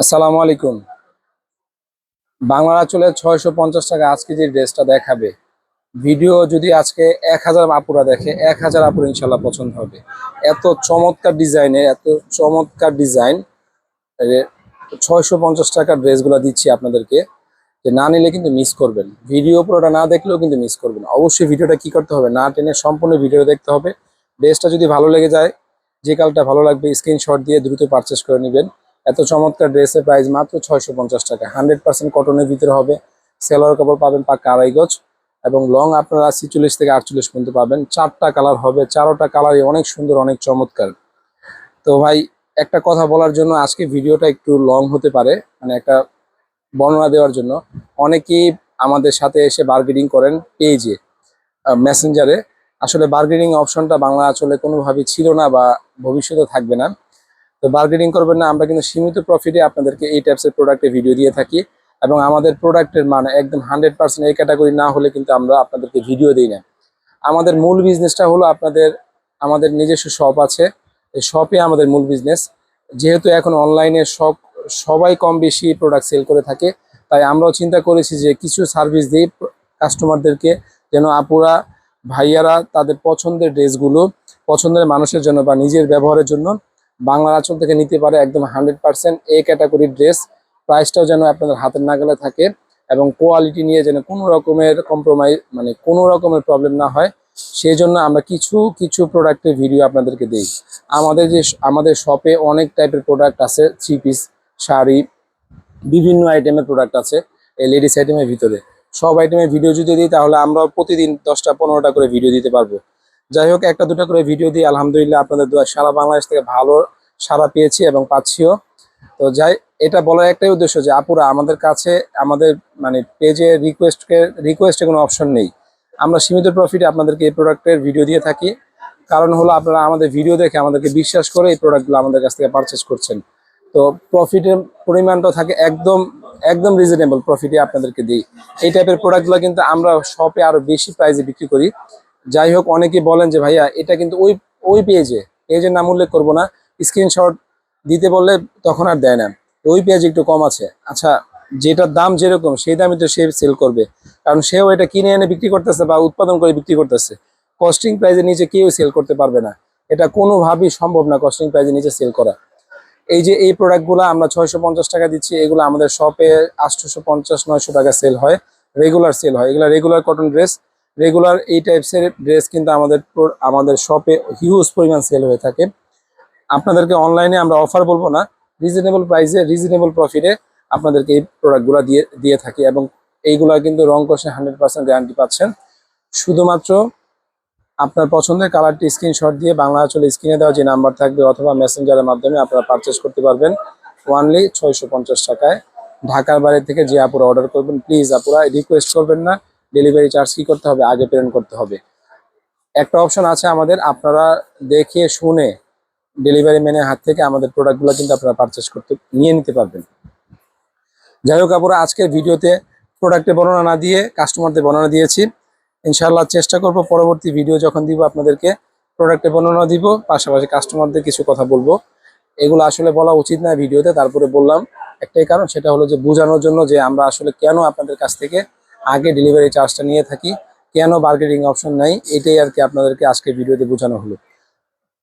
আসসালামু আলাইকুম। বাংলা চলে ছয়শো পঞ্চাশ টাকা আজকে যে ড্রেসটা দেখাবে। ভিডিও যদি আজকে এক হাজার আপুরা দেখে, এক হাজার আপুর ইনশাল্লাহ পছন্দ হবে। এত চমৎকার ডিজাইনে এত চমৎকার ডিজাইন ছয়শো পঞ্চাশ টাকার ড্রেসগুলো দিচ্ছি আপনাদেরকে। যে না নিলে কিন্তু মিস করবেন। ভিডিও পুরোটা না দেখলেও কিন্তু মিস করবেন অবশ্যই ভিডিওটা কি করতে হবে না টেনে সম্পূর্ণ ভিডিও দেখতে হবে। ড্রেসটা যদি ভালো লেগে যায় যে কালটা ভালো লাগবে স্ক্রিনশট দিয়ে দ্রুত পারচেস করে নেবেন। এত চমৎকার ড্রেসের প্রাইস মাত্র ছয়শো পঞ্চাশ টাকা। হান্ড্রেড পার্সেন্ট কটনের ভিতরে হবে। সেলোয়ার কাপড় পাবেন পাক্কা আড়াই গজ এবং লং আপনারা ছিচল্লিশ থেকে আটচল্লিশ পর্যন্ত পাবেন। চারটা কালার হবে, চারোটা কালারই অনেক সুন্দর, অনেক চমৎকার। তো ভাই, একটা কথা বলার জন্য আজকে ভিডিওটা একটু লং হতে পারে মানে একটা বর্ণনা দেওয়ার জন্য। অনেকেই আমাদের সাথে এসে বার্গেনিং করেন পেজে মেসেঞ্জারে আসলে বার্গেনিং অপশনটা বাংলা আসলে কোনোভাবেই ছিল না বা ভবিষ্যতে থাকবে না। তো বার্গেনিং করবেন না, আমরা কিন্তু সীমিত প্রফিটে আপনাদেরকে এই টাইপসের প্রোডাক্টের ভিডিও দিয়ে থাকি এবং আমাদের প্রোডাক্টের মান একদম হান্ড্রেড পার্সেন্ট এই ক্যাটাগরি না হলে কিন্তু আমরা আপনাদেরকে ভিডিও দিই না। আমাদের মূল বিজনেসটা হলো আপনাদের, আমাদের নিজস্ব শপ আছে। এই শপে আমাদের মূল বিজনেস যেহেতু এখন অনলাইনে সব, সবাই কম বেশি প্রোডাক্ট সেল করে থাকে, তাই আমরাও চিন্তা করেছি যে কিছু সার্ভিস দিই কাস্টমারদেরকে যেন আপুরা ভাইয়ারা তাদের পছন্দের ড্রেসগুলো পছন্দের মানুষের জন্য বা নিজের ব্যবহারের জন্য বাংলার আঁচল থেকে নিতে পারে একদম হান্ড্রেড পার্সেন্ট এ ক্যাটাগরির ড্রেস। প্রাইসটাও যেন আপনাদের হাতের নাগালে থাকে এবং কোয়ালিটি নিয়ে যেন কোনো রকমের কম্প্রোমাইজ মানে কোনো রকমের প্রবলেম না হয়। সেই জন্য আমরা কিছু কিছু প্রোডাক্টের ভিডিও আপনাদেরকে দিই। আমাদের যে, আমাদের শপে অনেক টাইপের প্রোডাক্ট আছে থ্রি পিস শাড়ি, বিভিন্ন আইটেমের প্রোডাক্ট আছে এই লেডিস আইটেমের ভিতরে। সব আইটেমের ভিডিও যদি দিই, তাহলে আমরা প্রতিদিন দশটা পনেরোটা করে ভিডিও দিতে পারব। যাই হোক, একটা দুটো করে ভিডিও দিই আলহামদুলিল্লাহ আপনাদের দোয়া সারা বাংলাদেশ থেকে ভালো সারা পেয়েছি এবং পাচ্ছিও। তো যাই, এটা বলার একটাই উদ্দেশ্য যে, আপুরা, আমাদের কাছে, আমাদের মানে পেজে রিকোয়েস্টকে রিকোয়েস্টে কোনো অপশন নেই। আমরা সীমিত প্রফিটে আপনাদেরকে এই প্রোডাক্টের ভিডিও দিয়ে থাকি। কারণ হলো আপনারা আমাদের ভিডিও দেখে আমাদেরকে বিশ্বাস করে এই প্রোডাক্টগুলো আমাদের কাছ থেকে পারচেস করছেন। তো প্রফিটের পরিমাণটা থাকে একদম একদম রিজনেবল প্রফিটে আপনাদেরকে দিই। এই টাইপের প্রোডাক্টগুলো কিন্তু আমরা শপে আরও বেশি প্রাইসে বিক্রি করি। যাই হোক অনেকে বলেন যে, ভাইয়া, এটা কিন্তু ওই ওই পেজে পেজের নাম উল্লেখ করব না। স্ক্রিনশট দিতে বললে তখন আর দেয় না। ওই পেজ একটু কম আছে। আচ্ছা যেটার দাম যেরকম, সেই দামই তো সে সেল করবে। কারণ সেও এটা কিনে এনে বিক্রি করতেছে বা উৎপাদন করে বিক্রি করতেছে। কস্টিং প্রাইজের নিচে কেউ সেল করতে পারবে না। এটা কোনোভাবেই সম্ভব না কস্টিং প্রাইজের নিচে সেল করা। এই যে এই প্রোডাক্টগুলো আমরা ছয়শো পঞ্চাশ টাকা দিচ্ছি, এগুলো আমাদের শপে আটশোশো পঞ্চাশ, নয়শো টাকা সেল হয়। রেগুলার সেল হয়। এগুলো রেগুলার কটন ড্রেস রেগুলার এই টাইপসের ড্রেস কিন্তু আমাদের আমাদের শপে হিউজ পরিমাণ সেল হয়ে থাকে। আপনাদেরকে অনলাইনে আমরা অফার বলব না রিজনেবল প্রাইসে রিজনেবল প্রফিটে আপনাদেরকে এই প্রোডাক্টগুলো দিয়ে দিয়ে থাকি এবং এইগুলা কিন্তু রং কষে হান্ড্রেড পার্সেন্ট গ্যারান্টি পাচ্ছেন। শুধুমাত্র আপনার পছন্দের কালারটি স্ক্রিনশট দিয়ে বাংলা আঁচলে স্ক্রিনে দেওয়া যে নাম্বার থাকবে অথবা মেসেঞ্জারের মাধ্যমে আপনারা পারচেস করতে পারবেন ওয়ানলি ছয়শো পঞ্চাশ টাকায়। ঢাকার বাইরে থেকে যে আপুরা অর্ডার করবেন প্লিজ আপুরা রিকোয়েস্ট করবেন না। ডেলিভারি চার্জ কি করতে হবে? আগে পেমেন্ট করতে হবে। একটা অপশন আছে আমাদের, আপনারা দেখে শুনে ডেলিভারি ম্যানের হাত থেকে আমাদের প্রোডাক্টগুলো কিন্তু আপনারা পারচেস করতে, নিয়ে নিতে পারবেন। যাই হোক আপুরা, আজকের ভিডিওতে প্রোডাক্টের বর্ণনা না দিয়ে কাস্টমারদের বর্ণনা দিয়েছি। ইনশাআল্লাহ চেষ্টা করব পরবর্তী ভিডিও যখন দিব আপনাদেরকে প্রোডাক্টের বর্ণনা দিব, পাশাপাশি কাস্টমারদের কিছু কথা বলব। এগুলো আসলে বলা উচিত না ভিডিওতে, তারপরে বললাম একটাই কারণ, সেটা হলো যে বোঝানোর জন্য যে আমরা আসলে কেন আপনাদের কাছ থেকে আগে ডেলিভারি চার্জটা নিয়ে থাকি, কেন বার্গেনিং অপশন নাই, এটাই আর কি আপনাদেরকে আজকে ভিডিওতে বোঝানো হলো।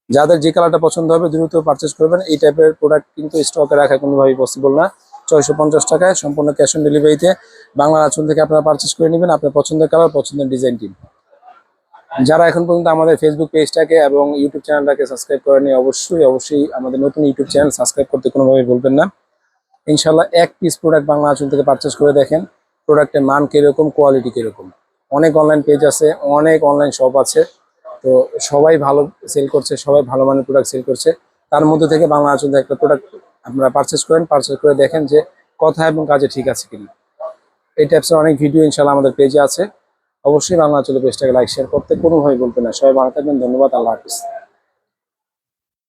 যাদের যে কালারটা পছন্দ হবে দ্রুত পারচেস করবেন, এই টাইপের প্রোডাক্ট কিন্তু স্টকে রাখা কোনোভাবেই পসিবল না। ছয়শো পঞ্চাশ টাকায় সম্পূর্ণ ক্যাশ অন ডেলিভারিতে বাংলা আচল থেকে আপনারা পারচেস করে নেবেন আপনার পছন্দের কালার পছন্দের ডিজাইনটি যারা এখন পর্যন্ত আমাদের ফেসবুক পেজটাকে এবং ইউটিউব চ্যানেলটাকে সাবস্ক্রাইব করেনি অবশ্যই অবশ্যই আমাদের নতুন ইউটিউব চ্যানেল সাবস্ক্রাইব করতে কোনোভাবেই বলবেন না। ইনশাল্লাহ এক পিস প্রোডাক্ট বাংলা আচল থেকে পারচেস করে দেখেন প্রোডাক্টের মান কীরকম কোয়ালিটি কীরকম। অনেক অনলাইন পেজ আছে, অনেক অনলাইন শপ আছে, তো সবাই ভালো সেল করছে, সবাই ভালো মানের প্রোডাক্ট সেল করছে। তার মধ্যে থেকে বাংলা আচল একটা প্রোডাক্ট আপনারা পারচেস করেন পারচেস করে দেখেন যে কথা এবং কাজে ঠিক আছে কিনা। এই টাইপসের অনেক ভিডিও ইনশাল্লাহ আমাদের পেজে আছে। অবশ্যই বাংলা চলে পেজটাকে লাইক শেয়ার করতে কোনোভাবেই বলবেন না। সবাই ভালো থাকবেন, ধন্যবাদ, আল্লাহ হাফিজ।